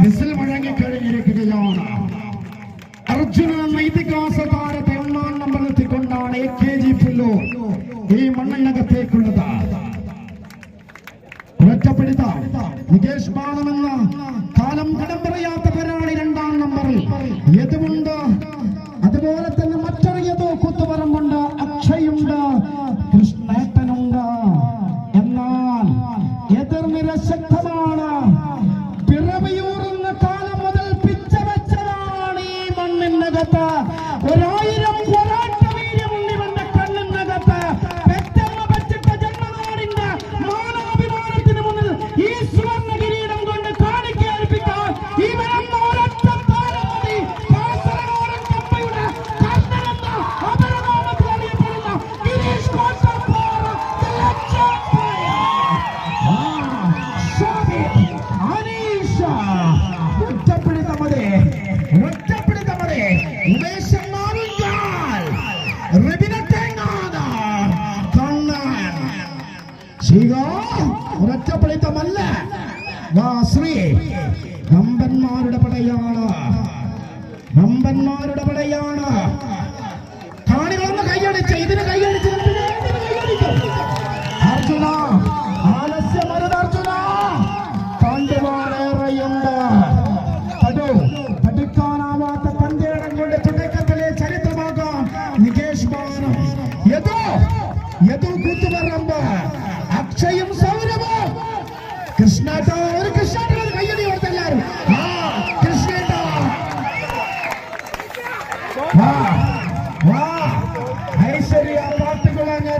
Whistle മുഴങ്ങിക്കഴിഞ്ഞിരിക്കുകയാണ് Arjuna നൈതികാസ താരത്തെ ഒന്നാം നമ്പറിലെത്തിക്കൊണ്ടാണ് എ കെ ജി പുല്ലു ഈ മണ്ണിനകത്തേക്കുള്ളത് ഒറ്റപ്പെടുത്ത നികേഷ് ബാലമെന്ന കാലം കടം പറയാത്ത വാ ശ്രീ നമ്പന്മാരുടെ പടയാണ്. നമ്പന്മാരുടെ പടയാണ്. കാണികളൊന്ന് കൈയടിച്ച് ഇതിന് കൈയടിച്ച് അർജുന ആലസ്യമരുത് അർജുന. അക്ഷയും സൗരവും கிருஷ்ணாட்டோ ஒரு கிருஷ்ணாட்டோ கையடி வா வா ஐஸ்வர்யா பார்த்துக்கொள்ளாங்க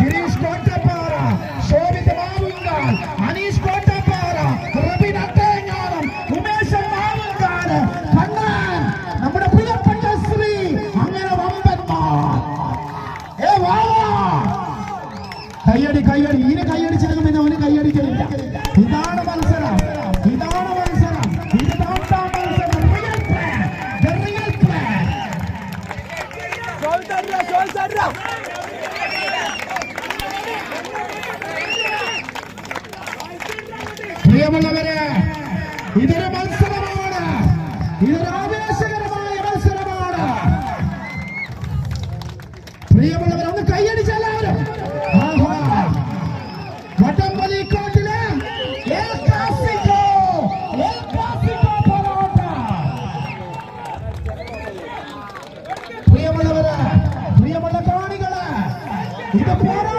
கிரீஷ் கோட்டப்பாரா சோபித அனீஷ் கோட்டப்பாரா ரவி நட்டேங்காலம் உமேஷ் மாவுங்கால் ஸ்ரீ அங்கன ஏ வா கையடி கையடி இனி கையடிச்சு പ്രിയമുള്ളവരെ ഇതൊരു இந்த போரா.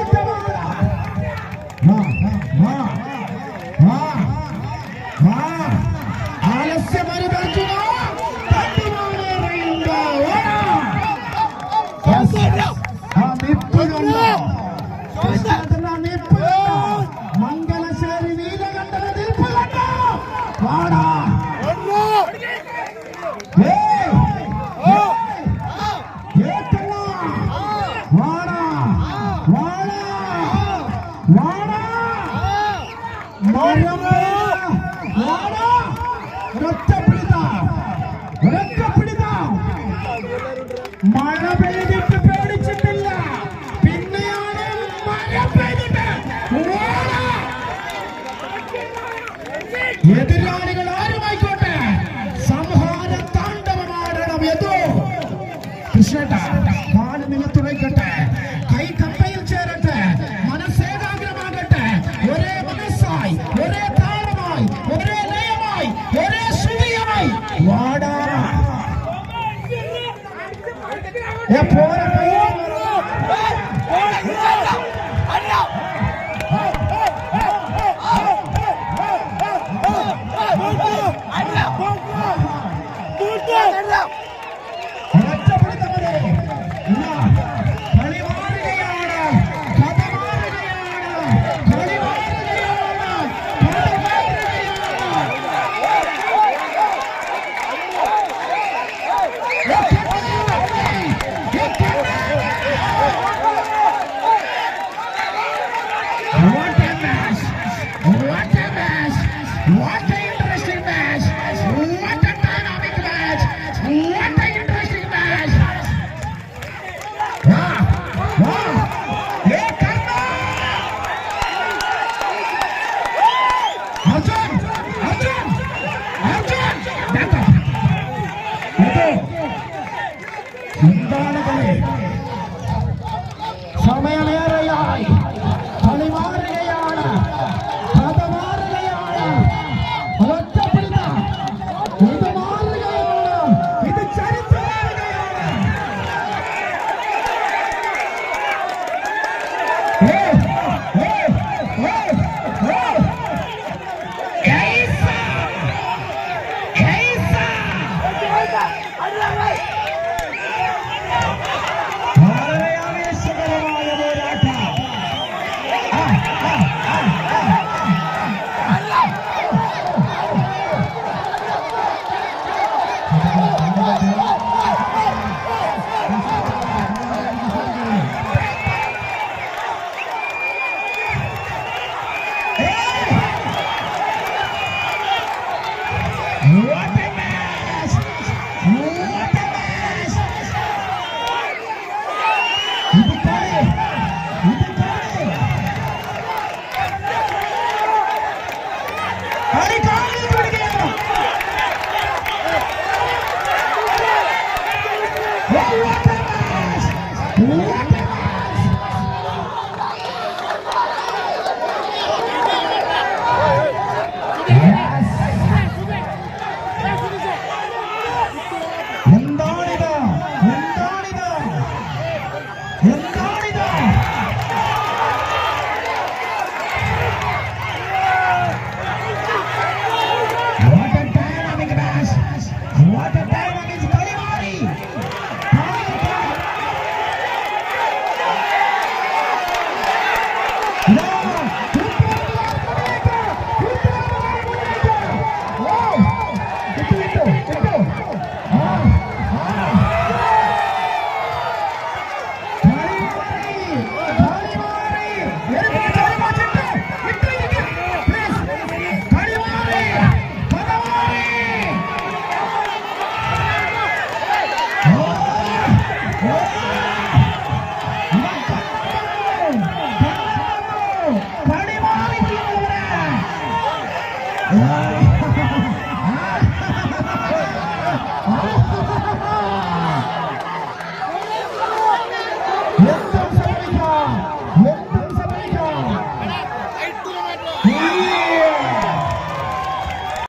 മഴ പെയ്ത് É fora, ఉంటే ఉండాలి కానీ Hey, hey, hey,